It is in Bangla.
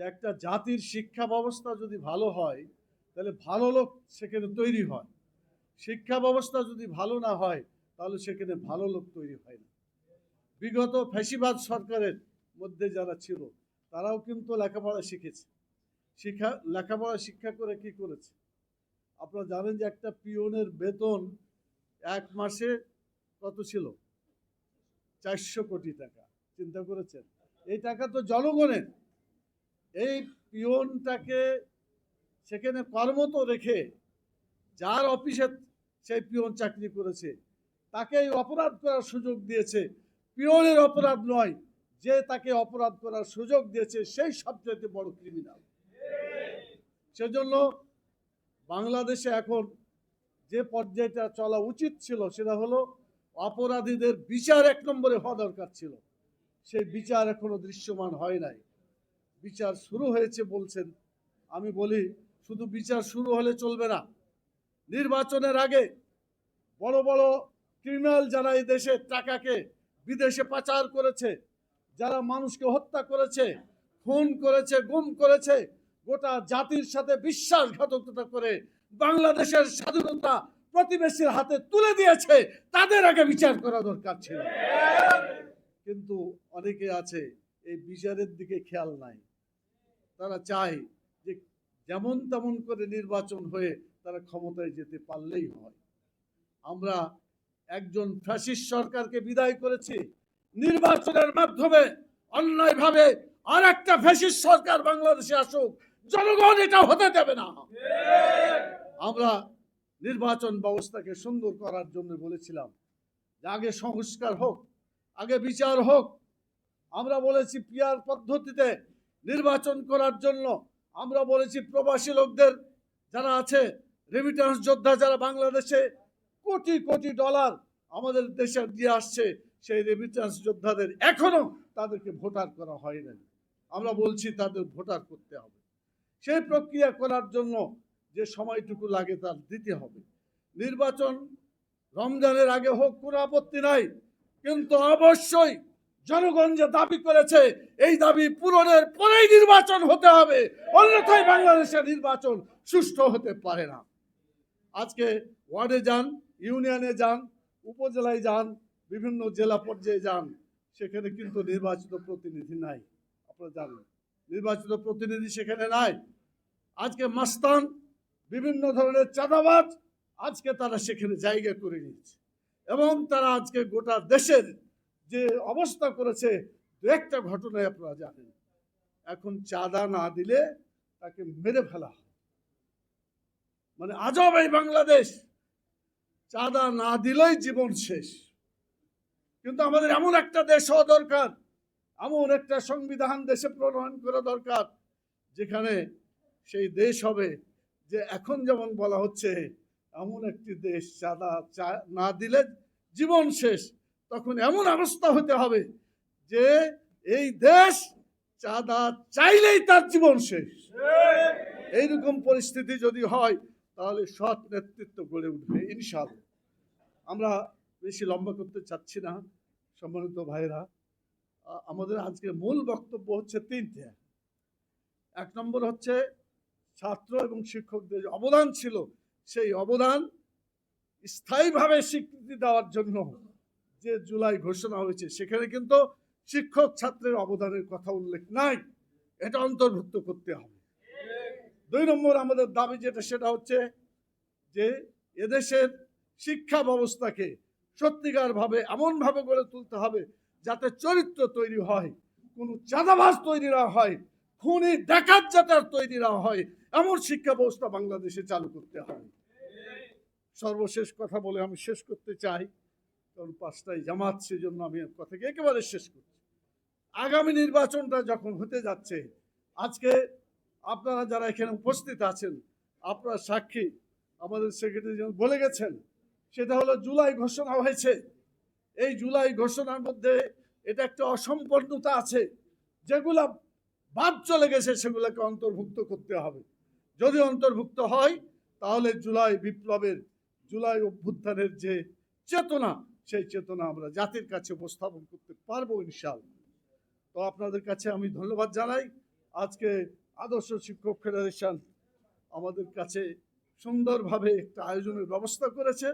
যে একটা জাতির শিক্ষা ব্যবস্থা যদি ভালো হয়, তাহলে ভালো লোক সেখানে তৈরি হয়। শিক্ষা ব্যবস্থা যদি ভালো না হয়, তাহলে সেখানে ভালো লোক তৈরি হয় না। বিগত ফ্যাসিবাদ সরকারের মধ্যে যারা ছিল, তারাও কিন্তু লেখাপড়া শিখেছে। শিক্ষা, লেখাপড়া শিক্ষা করে কি করেছে? আপনারা জানেন যে একটা পিওনের বেতন এক মাসে কত ছিল? চারশো কোটি টাকা। চিন্তা করেছেন? এই টাকা তো জনগণের। এই পিওনটাকে সেখানে কর্মত রেখে যার অফিসে সেই পিওন চাকরি করেছে, তাকে এই অপরাধ করার সুযোগ দিয়েছে। পিওনের অপরাধ নয়, যে তাকে অপরাধ করার সুযোগ দিয়েছে, সেই সবচেয়ে বড় ক্রিমিনাল সেজন্য বাংলাদেশে এখন যে পর্যায়টা চলা উচিত ছিল, সেটা হলো অপরাধীদের বিচার এক নম্বরে হওয়া দরকার ছিল। সেই বিচার এখনও দৃশ্যমান হয় নাই। বিচার শুরু হয়েছে বলছেন। আমি বলি, শুধু বিচার শুরু হলে চলবে না। নির্বাচনের আগে বড় বড় ক্রিমিনাল যারা এই দেশের টাকাকে বিদেশে পাচার করেছে, যারা মানুষকে হত্যা করেছে, খুন করেছে, গুম করেছে, গোটা জাতির সাথে বিশ্বাসঘাতকতা করে বাংলাদেশের স্বাধীনতা প্রতিবেশীর হাতে তুলে দিয়েছে, তাদের আগে বিচার করা দরকার ছিল। কিন্তু অনেকে আছে, এই বিচারের দিকে খেয়াল নাই। তারা চায় যে যেমন তেমন করে নির্বাচন হয়ে তারা ক্ষমতায় যেতে পারলেই হয়। আমরা একজন ফ্যাসিস্ট সরকারকে বিদায় করেছি। নির্বাচনের মাধ্যমে অন্যায়ভাবে আর একটা ফ্যাসিস্ট সরকার বাংলাদেশে আসুক, জনগণ এটা হতে দেবে না। আমরা নির্বাচন ব্যবস্থাকে সুন্দর করার জন্য বলেছিলাম যে আগে সংস্কার হোক, আগে বিচার হোক। আমরা বলেছি পিয়ার পদ্ধতিতে নির্বাচন করার জন্য আমরা বলেছি প্রবাসী লোকদের যারা আছে রেমিটেন্স যোদ্ধা যারা বাংলাদেশে কোটি কোটি ডলার আমাদের দেশে দিয়ে আসছে, সেই রেমিটেন্স যোদ্ধাদের এখনও তাদেরকে ভোটার করা হয় নাই। আমরা বলছি তাদের ভোটার করতে হবে। সেই প্রক্রিয়া করার জন্য যে সময়টুকু লাগে তার দিতে হবে। নির্বাচন রমজানের আগে হোক কোনো আপত্তি নাই, কিন্তু অবশ্যই জনগণ যে দাবি করেছে, এই দাবি পূরণের পরেই নির্বাচন হতে হবে। অন্যথায় বাংলাদেশের নির্বাচন সুষ্ঠু হতে পারে না। আজকে ওয়ার্ডে যান, ইউনিয়নে যান, উপজেলায় যান, বিভিন্ন জেলা পর্যায়ে যান, সেখানে কিন্তু নির্বাচিত প্রতিনিধি নাই। আপনারা জানেন, নির্বাচিত প্রতিনিধি সেখানে নাই। আজকে মাস্তান, বিভিন্ন ধরনের চাঁদাবাজ, আজকে তারা সেখানে জায়গা করে নিয়েছে। এবং তারা আজকে গোটা দেশের যে অবস্থা করেছে, দু একটা ঘটনায় আপনারা জানেন। এখন চাঁদা না দিলে তাকে মেরে ফেলা মানে আজব এই বাংলাদেশ। চাঁদা না দিলেই জীবন শেষ। কিন্তু আমাদের এমন একটা দেশ হওয়া দরকার, এমন একটা সংবিধান দেশে প্রণয়ন করা দরকার, যেখানে সেই দেশ হবে যে এখন যেমন বলা হচ্ছে, এমন একটি দেশ চাঁদা না দিলে জীবন শেষ। তখন এমন অবস্থা হতে হবে যে এই দেশ চাঁদা চাইলেই তার জীবন শেষ। এইরকম পরিস্থিতি যদি হয়, তাহলে সৎ নেতৃত্ব গড়ে উঠবে ইনশাল্লাহ আমরা বেশি লম্বা করতে চাচ্ছি না, সম্মানিত ভাইরা আমাদের আজকের মূল বক্তব্য হচ্ছে তিনটে। এক নম্বর হচ্ছে, ছাত্র এবং শিক্ষকদের অবদান ছিল, সেই অবদান স্থায়ীভাবে স্বীকৃতি দেওয়ার জন্য যে জুলাই ঘোষণা হয়েছে, সেখানে কিন্তু শিক্ষক ছাত্রের অবদানের কথা উল্লেখ নাই। এটা অন্তর্ভুক্ত করতে হবে। দুই নম্বর আমাদের দাবি যেটা, সেটা হচ্ছে যে এদেশের শিক্ষা ব্যবস্থাকে সত্যিকার ভাবে এমনভাবে গড়ে তুলতে হবে যাতে চরিত্র তৈরি হয়, কোনো চাঁদাবাজ তৈরি না হয়, খুনি ডাকাত যাতে আর তৈরি না হয়, এমন শিক্ষা ব্যবস্থা বাংলাদেশে চালু করতে হবে। সর্বশেষ কথা বলে আমি শেষ করতে চাই। কারণ পাঁচটায় জামাত সেজন্য আমি কথাকে একেবারে শেষ করছি। আগামী নির্বাচনটা যখন হতে যাচ্ছে, আজকে আপনারা যারা এখানে উপস্থিত আছেন, আপনার সাক্ষী, আমাদের সেক্রেটারি যেমন বলে গেছেন, সেটা হলো জুলাই ঘোষণা হয়েছে। এই জুলাই ঘোষণার মধ্যে এটা একটা অসম্পূর্ণতা আছে, যেগুলা বাদ চলে গেছে, সেগুলোকে অন্তর্ভুক্ত করতে হবে। যদি অন্তর্ভুক্ত হয়, তাহলে জুলাই বিপ্লবের, জুলাই অভ্যুত্থানের যে চেতনা সেই চেতনা আমরা জাতির কাছে উপস্থাপন করতে পারব ইনশাল তো আপনাদের কাছে আমি ধন্যবাদ জানাই। আজকে আদর্শ শিক্ষক ফেডারেশন আমাদের কাছে সুন্দরভাবে একটা আয়োজনের ব্যবস্থা করেছে।